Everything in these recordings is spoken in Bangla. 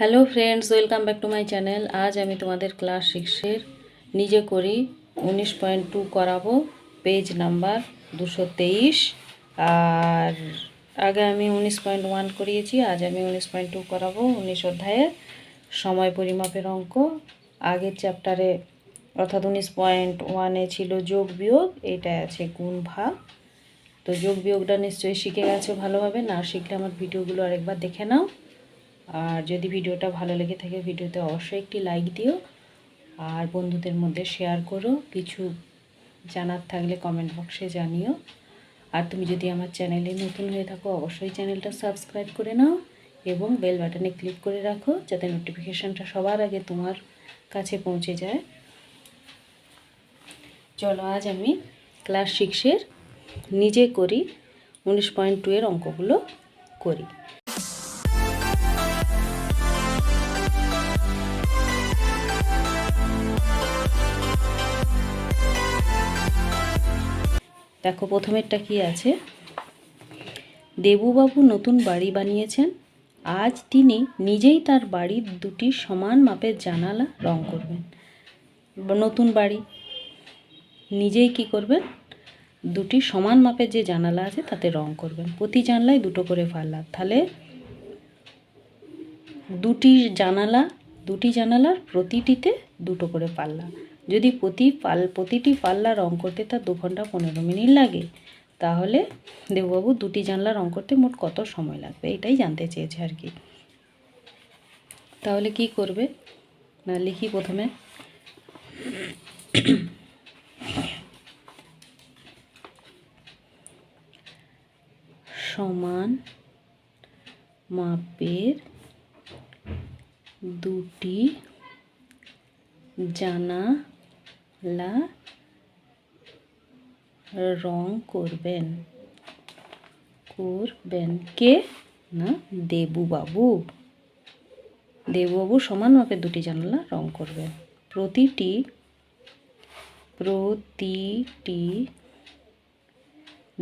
Hello friends welcome back to my channel আজ আমি তোমাদের ক্লাস সিক্সের নিজে করি উনিশ পয়েন্ট টু করাবো পেজ নাম্বার দুশো তেইশ। আর আগে আমি উনিশ পয়েন্ট ওয়ান করিয়েছি, আজ আমি উনিশ পয়েন্ট টু করাবো উনিশ অধ্যায়ের সময় পরিমাপের অঙ্ক। আগের চ্যাপ্টারে অর্থাৎ উনিশ পয়েন্ট ওয়ানে ছিল যোগ বিয়োগ এইটায় আছে গুণ ভাগ। তো যোগ বিয়োগটা নিশ্চয়ই শিখে গেছো ভালোভাবে, না শিখলে আমার ভিডিওগুলো আরেকবার দেখে নাও। আর যদি ভিডিওটা ভালো লেগে থাকে ভিডিওতে অবশ্যই একটি লাইক দিও। আর বন্ধুদের মধ্যে শেয়ার করো। কিছু জানার থাকলে কমেন্ট বক্সে জানিও। আর তুমি যদি আমার চ্যানেলে নতুন হয়ে থাকো, অবশ্যই চ্যানেলটা সাবস্ক্রাইব করে নাও এবং বেল বাটনে ক্লিক করে রাখো, যাতে নোটিফিকেশানটা সবার আগে তোমার কাছে পৌঁছে যায়। চলো, আজ আমি ক্লাস সিক্সের নিজে করি, উনিশ পয়েন্ট টু এর অঙ্কগুলো করি। দেখো প্রথমেরটা কি আছে? দেবুবাবু নতুন বাড়ি বানিয়েছেন। আজ তিনি নিজেই তার বাড়ির দুটি সমান মাপের জানালা রং করবেন। নতুন বাড়ি। নিজেই কি করবেন? দুটি সমান মাপের যে জানালা আছে তাতে রং করবেন। প্রতি জানলায় দুটো করে পাল্লা তাহলে দুটি জানালা, দুটি জানালার প্রতিটিতে দুটো করে পাল্লা যদি প্রতি পাল, প্রতিটি পাল্লা রং করতে তার দু ঘণ্টা পনেরো মিনিট লাগে, তাহলে দেববাবু দুটি জানলা রং করতে মোট কত সময় লাগবে? এটাই জানতে চেয়েছে আর কি। তাহলে কি করবে? না, লিখি প্রথমে। সমান মাপের দুটি জানালা রং করবেন। করবেন কে? না, দেবুবাবু। দেবুবাবু সমান মাপের দুটি জানালা রং করবেন। প্রতিটি প্রতিটি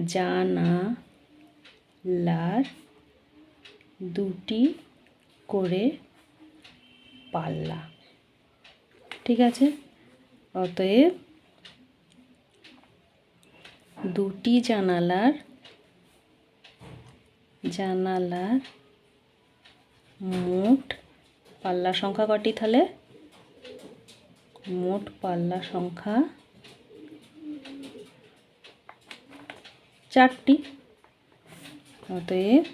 জানা জানালার দুটি করে পাল্লা। ঠিক আছে? অতএব দুটি জানালার জানালার মোট পাল্লা সংখ্যা কটি তাহলে? মোট পাল্লা সংখ্যা চারটি। অতএব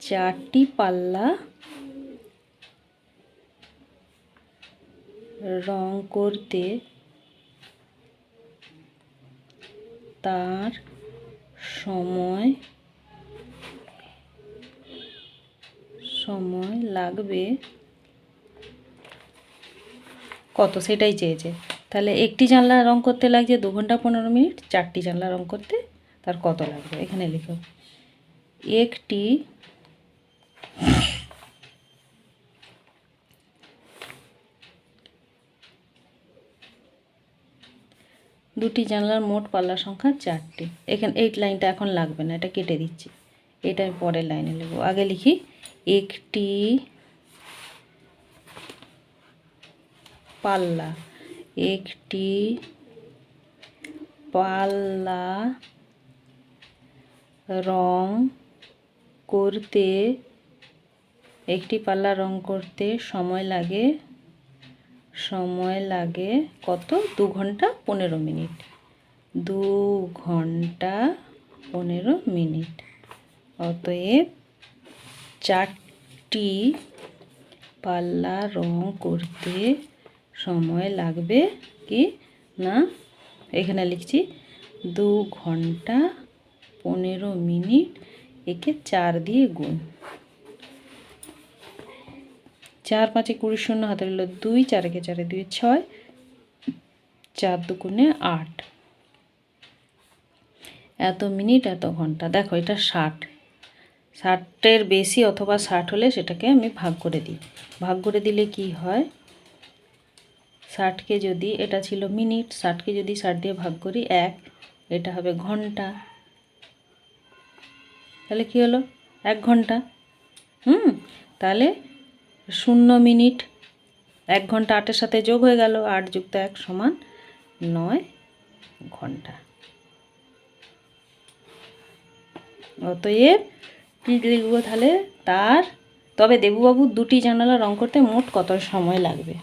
চারটি পাল্লা রং করতে তার সময় সময় লাগবে। কত? সেটাই চেয়েছে। তাহলে একটি জানলা রং করতে লাগছে দু ঘণ্টা পনেরো মিনিট, চারটি জানলা রং করতে তার কত লাগবে? এখানে লিখো। একটি দুটি জানলার মোট পাল্লা সংখ্যা চারটি। এখানে এই লাইনটা এখন লাগবে না, এটা কেটে দিচ্ছি। এটা আমি পরের লাইনে লিখব। আগে লিখি, একটি পাল্লা একটি পাল্লা রং করতে, একটি পাল্লা রং করতে সময় লাগে সময় লাগে কত? দু ঘণ্টা পনেরো মিনিট। দু ঘণ্টা পনেরো মিনিট। অতএব চারটি পাল্লা রং করতে সময় লাগবে কি? না? এখানে লিখছি, দু ঘণ্টা পনেরো মিনিট, একে চার দিয়ে গুণ। চার পাঁচে কুড়ি শূন্য হাতে রইল দুই, চার চারেকে চারে দুই, ছয়, চার দুগুণে আট। এত মিনিট, এত ঘণ্টা। দেখো, এটা ষাট। ষাটের বেশি অথবা ষাট হলে সেটাকে আমি ভাগ করে দিই। ভাগ করে দিলে কি হয়? ষাটকে যদি, এটা ছিল মিনিট, ষাটকে যদি ষাট দিয়ে ভাগ করি এক, এটা হবে ঘণ্টা। তাহলে কি হলো? এক ঘণ্টা। হুম? তাহলে শূন্য মিনিট, এক ঘণ্টা আটের সাথে যোগ হয়ে গেল, আট যুক্ত এক সমান নয় ঘণ্টা। অতএব কী লিখব তাহলে? তার, তবে দেবুবাবুর দুটি জানালা রং করতে মোট কত সময় লাগবে?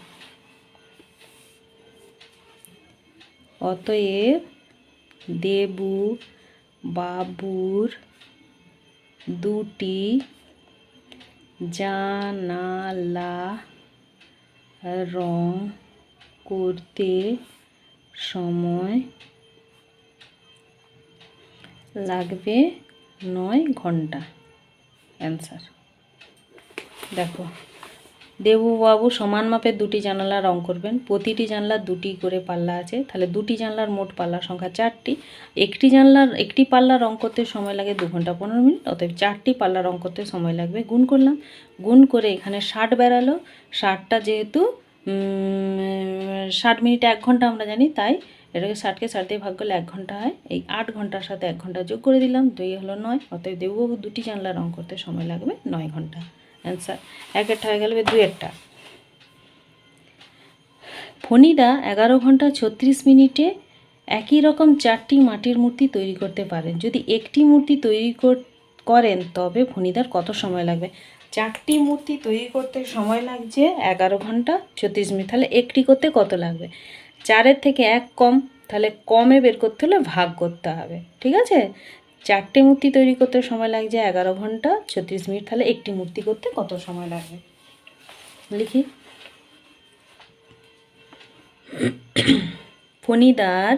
অতএব দেবু বাবুর দুটি জানালা রং করতে সময় লাগবে নয় ঘণ্টা। অ্যান্সার দেখো। দেবুবাবু সমান মাপের দুটি জানালা রং করবেন। প্রতিটি জানলার দুটি করে পাল্লা আছে। তাহলে দুটি জানলার মোট পাল্লার সংখ্যা চারটি। একটি জানলার, একটি পাল্লা রং করতে সময় লাগে দু ঘণ্টা পনেরো মিনিট। অতএব চারটি পাল্লা রং করতে সময় লাগবে। গুণ করলাম। গুণ করে এখানে ষাট বেরালো ষাটটা যেহেতু ষাট মিনিটে এক ঘণ্টা আমরা জানি, তাই এটাকে ষাটকে ষাট দিয়ে ভাগ করলে এক ঘণ্টা হয়। এই আট ঘণ্টার সাথে এক ঘণ্টা যোগ করে দিলাম, দুই হলো নয়। অতএব দেববাবু দুটি জানলা রং করতে সময় লাগবে নয় ঘণ্টা। অ্যান্সার একটা হয়ে গেল একটা। ফণিদা এগারো ঘণ্টা ছত্রিশ মিনিটে একই রকম চারটি মাটির মূর্তি তৈরি করতে পারেন। যদি একটি মূর্তি তৈরি কর- করেন, তবে ফণিদার কত সময় লাগবে? চারটি মূর্তি তৈরি করতে সময় লাগছে এগারো ঘণ্টা ছত্রিশ মিনিট। তাহলে একটি করতে কত লাগবে? চারের থেকে এক কম। তাহলে কমে বের করতে হলে ভাগ করতে হবে। ঠিক আছে? চারটে মূর্তি তৈরি করতে সময় লাগছে এগারো ঘণ্টা, ছত্রিশ মিনিট, তাহলে একটি মূর্তি করতে কত সময় লাগবে লিখি। ফণিদার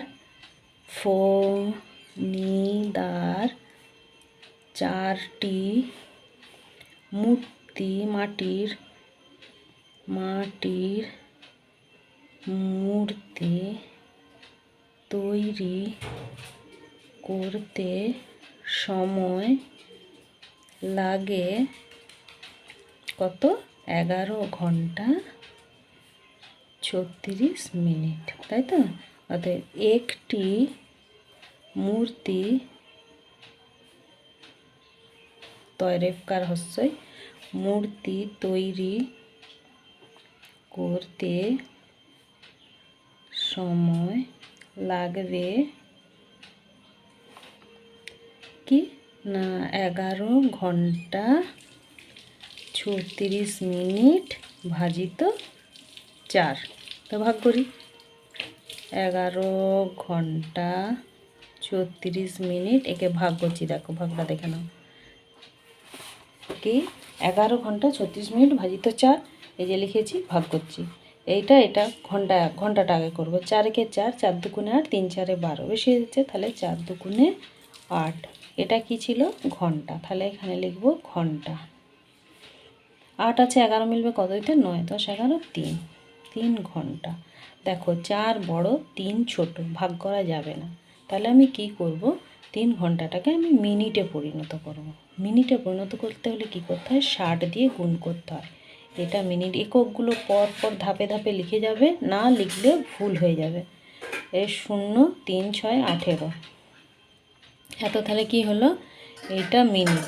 ফণিদার চারটি মূর্তি মাটির মাটির মূর্তি তৈরি করতে সময় লাগে কত? এগারো ঘণ্টা ছত্রিশ মিনিট, তাই তো? অতএব একটি মূর্তি তয়রেফকার হস্যই মূর্তি তৈরি করতে সময় লাগবে। কি? না, এগারো ঘণ্টা ছত্রিশ মিনিট ভাজিত চার। তো ভাগ করি। এগারো ঘণ্টা ছত্রিশ মিনিট, একে ভাগ করছি, দেখো, ভাগটা দেখে নাও। কি? এগারো ঘণ্টা ছত্রিশ মিনিট ভাজিত চার, এই যে লিখেছি, ভাগ করছি। এইটা, এটা, ঘণ্টা, ঘন্টাটা আগে করব। চারকে চার চার দুগুণে আট, তিন চারে বারো। বেশি হচ্ছে তাহলে চার দুগুণে আট। এটা কি ছিল? ঘণ্টা। তাহলে এখানে লিখব ঘণ্টা। আট আছে, এগারো মিলবে কত দিতে নয়, দশ, এগারো, তিন। তিন ঘণ্টা। দেখো, চার বড়, তিন ছোট। ভাগ করা যাবে না। তাহলে আমি কি করব? তিন ঘন্টাটাকে আমি মিনিটে পরিণত করব। মিনিটে পরিণত করতে হলে কি করতে হয়? ষাট দিয়ে গুণ করতে হয়। এটা মিনিট এককগুলো পর পর ধাপে ধাপে লিখে যাবে। না লিখলে ভুল হয়ে যাবে। এর শূন্য, তিন, ছয়, আঠেরো। এত তাহলে কি হলো? এইটা মিনিট।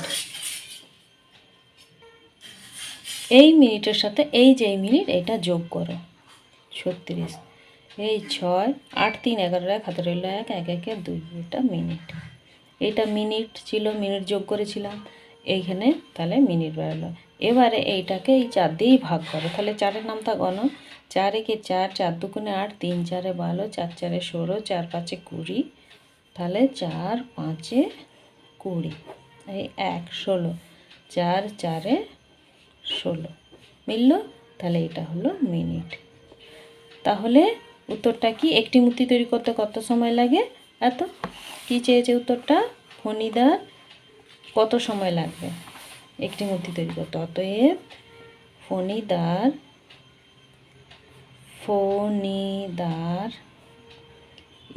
এই মিনিটের সাথে এই যে এই মিনিট এটা যোগ করো। ছত্রিশ। এই ছয়, আট, তিন, এগারো, এক, হাতে রইল এক এক, একে দুই, এটা মিনিট। এটা মিনিট ছিল, মিনিট যোগ করেছিলাম। এইখানে তাহলে মিনিট বেরোলো এবারে এইটাকে এই চার দিয়েই ভাগ করো। তাহলে চারের নামটা গণ। চার একে চার চার দুগুণে আট, তিন, চারে বারো, চার, চারে ষোলো, চার, পাঁচে কুড়ি তাহলে চার পাঁচে কুড়ি। এই এক, ষোলো। চার, চারে ষোলো। মিলল? তাহলে এটা হলো মিনিট। তাহলে উত্তরটা কি? একটি মূর্তি তৈরি করতে কত সময় লাগে? এত। কি চেয়েছে উত্তরটা? ফণিদার কত সময় লাগবে? একটি মূর্তি তৈরি করতে। অতএব ফণিদার ফণিদার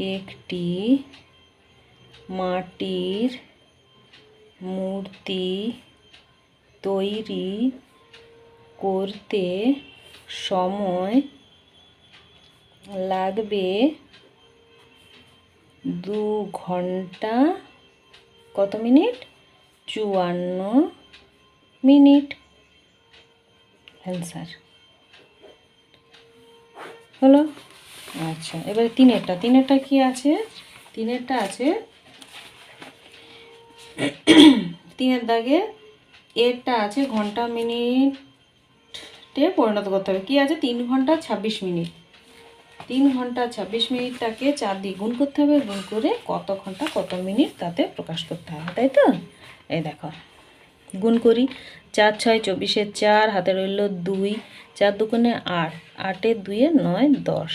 একটি মাটির মূর্তি তৈরি করতে সময় লাগবে দু ঘণ্টা। কত মিনিট? চুয়ান্ন মিনিট। অ্যান্সার হলো? আচ্ছা এবারে তিনেরটা। তিনেরটা কি আছে? তিনেরটা আছে তিনের দাগে এরটা আছে ঘণ্টা মিনিটে পরিণত করতে হবে। কি আছে? তিন ঘণ্টা ছাব্বিশ মিনিট। তিন ঘণ্টা ছাব্বিশ মিনিটটাকে চার দিয়ে গুণ করতে হবে। গুণ করে কত ঘণ্টা, কত মিনিট তাতে প্রকাশ করতে হবে, তাই তো? এই দেখো, গুণ করি। চার, ছয় চব্বিশের চার, হাতে রইল দুই, চার দুগুণে আট আটের দুয়ে নয়, দশ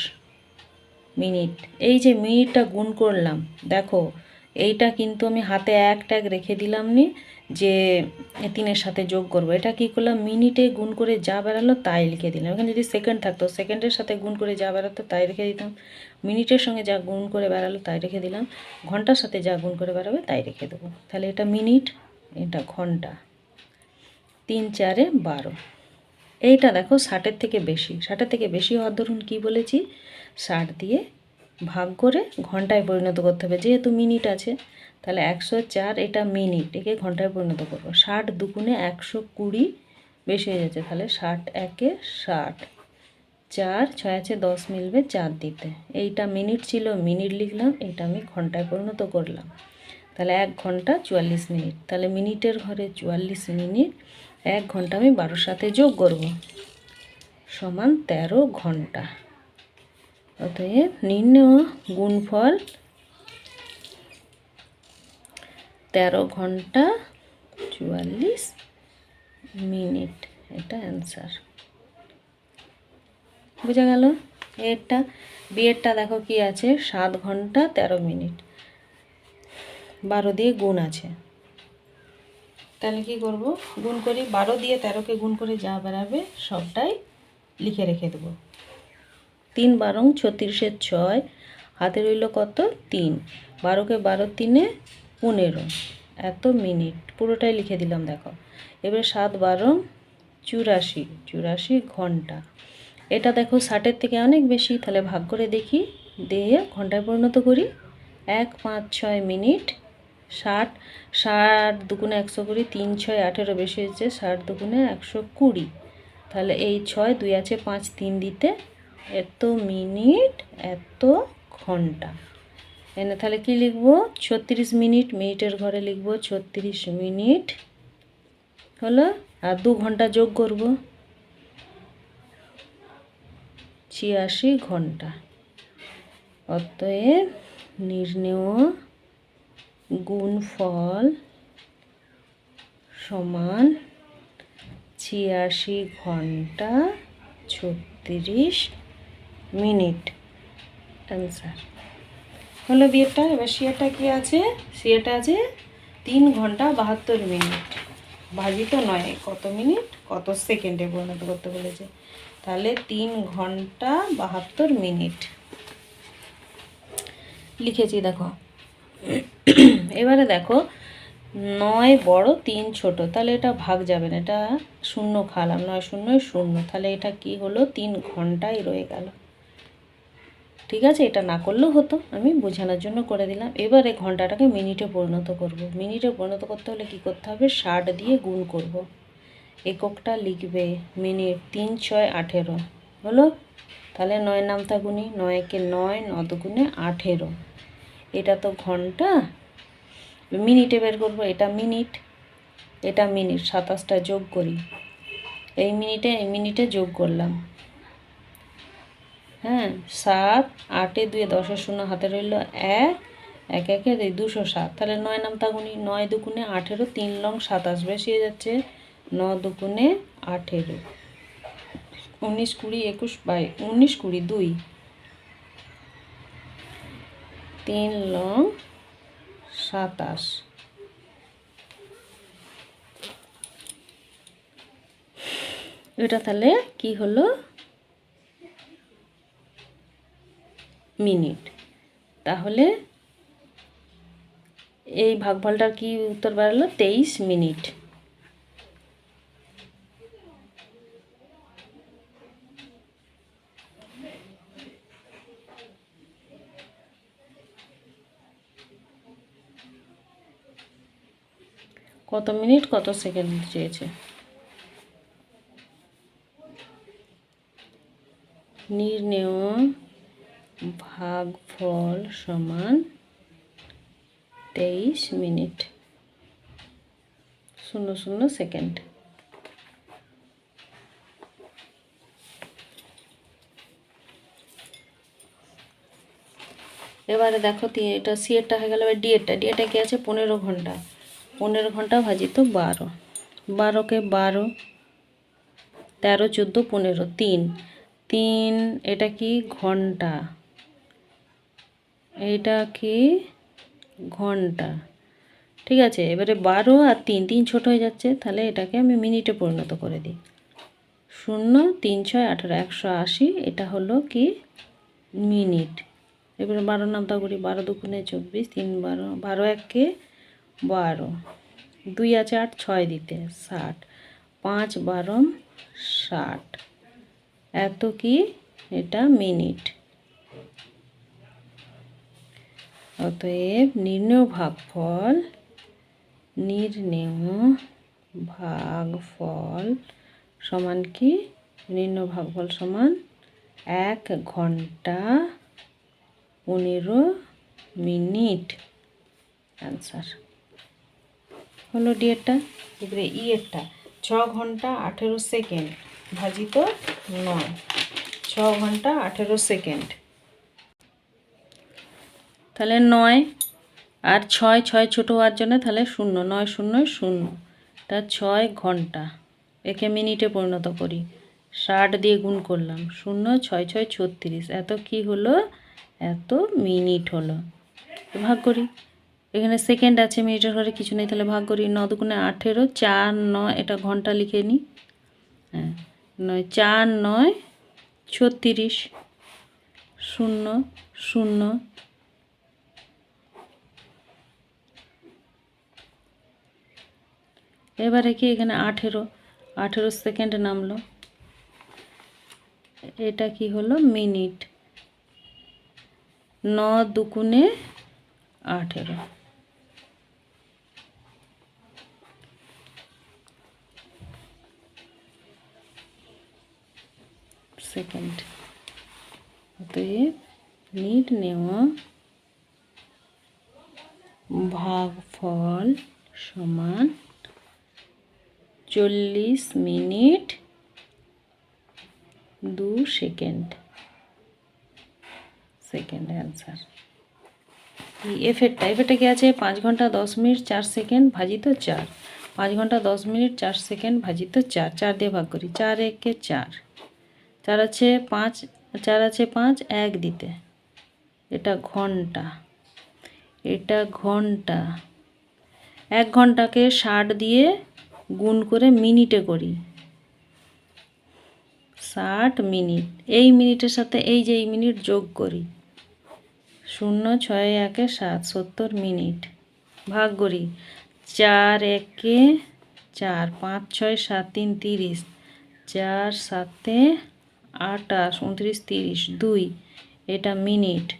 মিনিট। এই যে মিনিটটা গুণ করলাম, দেখো এইটা কিন্তু আমি হাতে এক ট্যাগ রেখে দিলাম নি যে তিনের সাথে যোগ করব। এটা কি করলাম? মিনিটে গুণ করে যা বেরালো তাই লিখে দিলাম। এখানে যদি সেকেন্ড থাকতো, সেকেন্ডের সাথে গুণ করে যা বেরাতো তাই রেখে দিতাম। মিনিটের সঙ্গে যা গুণ করে বেরালো তাই রেখে দিলাম। ঘণ্টার সাথে যা গুণ করে বেরাবে তাই রেখে দেবো। তাহলে এটা মিনিট, এটা ঘণ্টা। তিন চারে বারো। এইটা দেখো ষাটের থেকে বেশি। ষাটের থেকে বেশি হওয়ার ধরুন কী বলেছি? ষাট দিয়ে ভাগ করে ঘন্টায় পরিণত করতে হবে। যেহেতু মিনিট আছে, তাহলে একশো চার এটা মিনিট, একে ঘন্টায় পরিণত করব। ষাট দুগুণে একশো কুড়ি বেশি হয়ে যাচ্ছে, তাহলে ষাট একে ষাট। চার, ছয় আছে, দশ মিলবে চার দিতে। এইটা মিনিট ছিল, মিনিট লিখলাম এটা আমি ঘন্টায় পরিণত করলাম। তাহলে এক ঘণ্টা চুয়াল্লিশ মিনিট। তাহলে মিনিটের ঘরে চুয়াল্লিশ মিনিট, এক ঘণ্টা আমি বারোর সাথে যোগ করব। সমান তেরো ঘণ্টা। অতএব নির্ণয় গুণফল তেরো ঘণ্টা চুয়াল্লিশ মিনিট। এটা অ্যান্সার বোঝা গেল? এরটা বিয়েরটা দেখো কি আছে? সাত ঘণ্টা তেরো মিনিট। বারো দিয়ে গুণ আছে। তাহলে কি করব? গুণ করি, বারো দিয়ে তেরোকে গুণ করে যা বেরাবে সবটাই লিখে রেখে দেবো। তিন বারং ছত্রিশের ছয়। হাতে রইল কত? তিন। বারোকে বারো তিনে পনেরো। এত মিনিট। পুরোটাই লিখে দিলাম, দেখো। এবারে সাত বারো চুরাশি। চুরাশি ঘণ্টা। এটা দেখো ষাটের থেকে অনেক বেশি। তাহলে ভাগ করে দেখি। দিয়ে ঘন্টায় পরিণত করি। এক, পাঁচ, ছয় মিনিট ষাট। ষাট দুগুণে একশো কুড়ি, তিন, ছয়, আঠেরো বেশি হয়েছে। ষাট দুগুণে একশো কুড়ি। তাহলে এই ছয় দুই আছে পাঁচ, তিন দিতে এত মিনিট, এত ঘণ্টা। এনে তাহলে কি লিখব? ছত্রিশ মিনিট মিনিটের ঘরে লিখব ছত্রিশ মিনিট। হলো? আর দু ঘণ্টা যোগ করব। ছিয়াশি ঘণ্টা। অতএব নির্ণেয় গুণফল সমান ছিয়াশি ঘণ্টা, ছত্রিশ মিনিট। অ্যান্সার হলো বিয়েরটা এবার সিয়েটা কি আছে? সিয়েটা আছে তিন ঘণ্টা বাহাত্তর মিনিট। ভাজিত নয়, কত মিনিট? কত সেকেন্ডে পরিণত করতে বলেছে? তাহলে তিন ঘণ্টা বাহাত্তর মিনিট। লিখেছি, দেখো। এবারে দেখো, নয় বড়, তিন ছোট। তাহলে এটা ভাগ যাবে না, এটা শূন্য খালাম নয় শূন্য শূন্য। তাহলে এটা কি হলো? তিন ঘন্টাই রয়ে গেল। ঠিক আছে, এটা না করলেও হতো। আমি বোঝানোর জন্য করে দিলাম। এবারে ঘন্টাটাকে মিনিটে পরিণত করব। মিনিটে পরিণত করতে হলে কি করতে হবে? ষাট দিয়ে গুণ করব। এককটা লিখবে মিনিট তিন ছয় আঠেরো। হলো? তাহলে নয় নামতা গুণি নয়কে নয় ন দুগুণে আঠেরো। এটা তো ঘণ্টা। মিনিটে বের করব, এটা মিনিট। এটা মিনিট। সাতাশটা যোগ করি। এই মিনিটে এই মিনিটে যোগ করলাম। হ্যাঁ সাত, আটে দুয়ে দশের শূন্য, হাতে রইল এক এক, একে দুশো সাত। তাহলে নয় নাম তাগুনি, নয় দুগুণে আঠেরো, তিন লং সাতাশ। বেশি হয়ে যাচ্ছে ন দুগুণে আঠেরো। উনিশ কুড়ি একুশ বাই, উনিশ কুড়ি দুই। তিন লং সাতাশ। এটা তাহলে কি হলো? মিনিট। তাহলে এই ভাগফলটার কি উত্তর বেরোলো তেইশ মিনিট। কত মিনিট? কত সেকেন্ড চেয়েছে? নির্ণেয় ভাগফল সমান তেইশ মিনিট। শূন্য শূন্য সেকেন্ড। এবারে দেখো এটা সিএরটা হয়ে গেল, এবার ডিএরটা ডিএরটা কি আছে? পনেরো ঘণ্টা। পনেরো ঘণ্টা ভাজিত বারো। বারোকে বারো, তেরো, চোদ্দ, পনেরো, তিন। তিন, এটা কি? ঘণ্টা। এটা কি? ঘণ্টা। ঠিক আছে, এবারে বারো আর তিন তিন ছোট হয়ে যাচ্ছে, তাহলে এটাকে আমি মিনিটে পরিণত করে দিই। শূন্য, তিন, ছয়, আঠারো, একশো আশি, এটা হলো কি? মিনিট। এবারে বারো নামতা করি, বারো দুগুণে চব্বিশ, তিন, বারো বারো এককে বারো। দুই আছে আট, ছয় দিতে, ষাট। পাঁচ, বারো, ষাট। এত কি? এটা মিনিট। অতএব নির্ণয় ভাগফল, নির্ণেয় ভাগফল সমান কি? নির্ণয় ভাগফল সমান এক ঘণ্টা পনেরো মিনিট। অ্যান্সার হলো ডিএরটা এবারে ইয়েরটা ছ ঘণ্টা আঠেরো সেকেন্ড ভাজিত নয়। ছ ঘণ্টা আঠেরো সেকেন্ড। তাহলে নয় আর ছয় ছয় ছোটো হওয়ার জন্য তাহলে শূন্য, নয়, শূন্য শূন্য। তা ছয় ঘণ্টা। একে মিনিটে পরিণত করি। ষাট দিয়ে গুণ করলাম। শূন্য, ছয় ছয়, ছত্রিশ। এত কি হলো? এত মিনিট হলো। ভাগ করি। এখানে সেকেন্ড আছে, মিনিটের ঘরে কিছু নেই, তাহলে ভাগ করি। ন দুগুণে আঠেরো, চার, নয়, এটা ঘণ্টা লিখে নিই হ্যাঁ নয়, চার, নয়, ছত্রিশ। শূন্য শূন্য এবারে কি এখানে আঠেরো? আঠেরো সেকেন্ড নামলো। এটা কি হলো? মিনিট। ন দুগুণে আঠেরো। সেকেন্ড অতএব নিট নেওয়া। ভাগফল সমান চল্লিশ মিনিট দু সেকেন্ড। Second answer. এই এফেরটা এফেরটা কি আছে? পাঁচ ঘণ্টা দশ মিনিট, চার সেকেন্ড ভাজিত চার। পাঁচ ঘণ্টা দশ মিনিট, চার সেকেন্ড ভাজিত চার। চার দিয়ে ভাগ করি। চার একে চার। চার আছে পাঁচ, চার আছে পাঁচ, এক দিতে। এটা ঘণ্টা। এটা ঘণ্টা। এক ঘন্টাকে ষাট দিয়ে গুণ করে মিনিটে করি। ষাট মিনিট। এই মিনিটের সাথে এই যে এই মিনিট যোগ করি। শূন্য, ছয়, একে সাত, সত্তর মিনিট। ভাগ করি। চার, একে চার, পাঁচ, ছয়, সাত, তিন, তিরিশ। চার, সাতে আটাশ উনত্রিশ, তিরিশ, দুই। এটা মিনিট।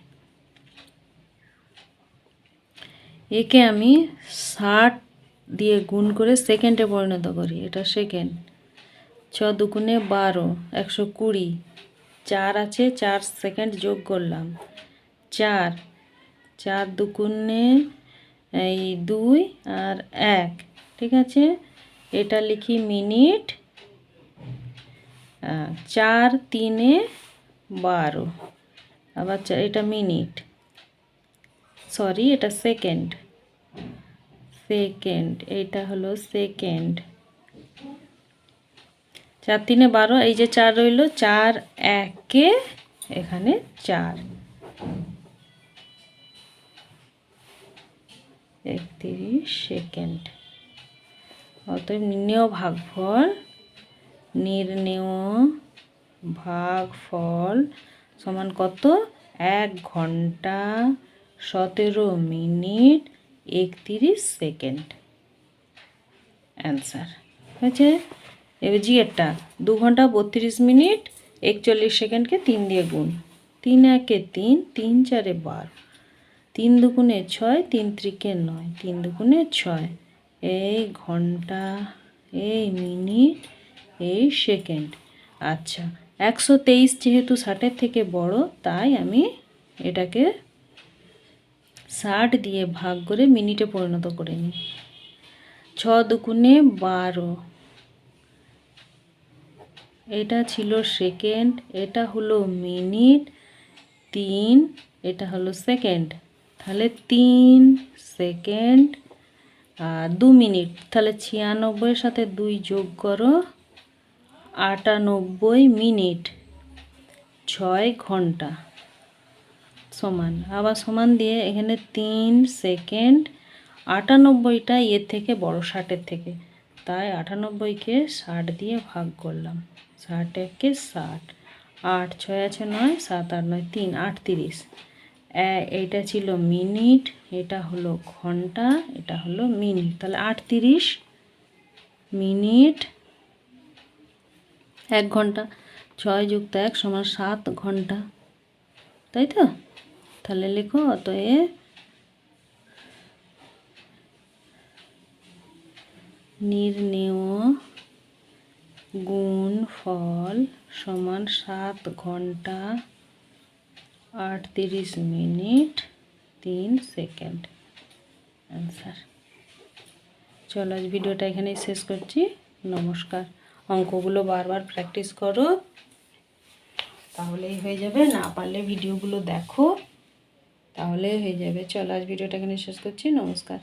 একে আমি ষাট দিয়ে গুণ করে সেকেন্ডে পরিণত করি। এটা সেকেন্ড। ছ দুগুণে বারো, একশো কুড়ি। চার আছে, চার সেকেন্ড যোগ করলাম। চার। চার দুগুণে, এই দুই আর এক। ঠিক আছে? এটা লিখি মিনিট চার তিনে বারো। আবার এটা মিনিট। সরি, এটা সেকেন্ড। সেকেন্ড, এইটা হলো সেকেন্ড। চার তিনে বারো, এই যে চার রইল, চার একে, এখানে চার। একত্রিশ সেকেন্ড। অতএব নির্ণেয় ভাগফল নির্ণেয় ভাগফল সমান কত? এক ঘণ্টা সতেরো মিনিট একত্রিশ সেকেন্ড। অ্যান্সার হয়েছে? এবার জিএরটা দু ঘণ্টা বত্রিশ মিনিট, একচল্লিশ সেকেন্ডকে তিন দিয়ে গুণ। তিন একে তিন তিন চারে বারো। তিন দুগুণে ছয়, তিন ত্রিকে নয়। তিন দুগুণে ছয়। এই ঘণ্টা, এই মিনিট, এই সেকেন্ড। আচ্ছা একশো তেইশ যেহেতু ষাটের থেকে বড়, তাই আমি এটাকে ষাট দিয়ে ভাগ করে মিনিটে পরিণত করে নিই। ছ দুগুণে বারো। এটা ছিল সেকেন্ড, এটা হলো মিনিট, তিন, এটা হলো সেকেন্ড। তাহলে তিন সেকেন্ড আর দু মিনিট, তাহলে ছিয়ানব্বইয়ের সাথে দুই যোগ করো, আটানব্বই মিনিট, ছয় ঘণ্টা। সমান। আবার সমান দিয়ে এখানে তিন সেকেন্ড আটানব্বইটা এর থেকে বড় ষাটের থেকে। তাই আটানব্বইকে ষাট দিয়ে ভাগ করলাম। ষাট একে ষাট। আট ছয় আছে নয়, সাত আট নয়, তিন, আটত্রিশ। এ- এইটা ছিল মিনিট, এটা হলো ঘণ্টা, এটা হলো মিনিট। তাহলে আটত্রিশ মিনিট এক ঘণ্টা। ছয় যুক্ত এক সমান সাত ঘণ্টা। তাই তো? তাহলে লেখো, অতএব নির্ণেয় গুণ ফল সমান সাত ঘণ্টা আটত্রিশ মিনিট তিন সেকেন্ড। অ্যান্সার চলো, আজ ভিডিওটা এখানেই শেষ করছি। নমস্কার। অঙ্কগুলো বারবার প্র্যাকটিস করো, তাহলেই হয়ে যাবে। না পারলে ভিডিওগুলো দেখো। তাহলে হয়ে যাবে। চলো আজ ভিডিওটা এখানে শেষ করছি। নমস্কার।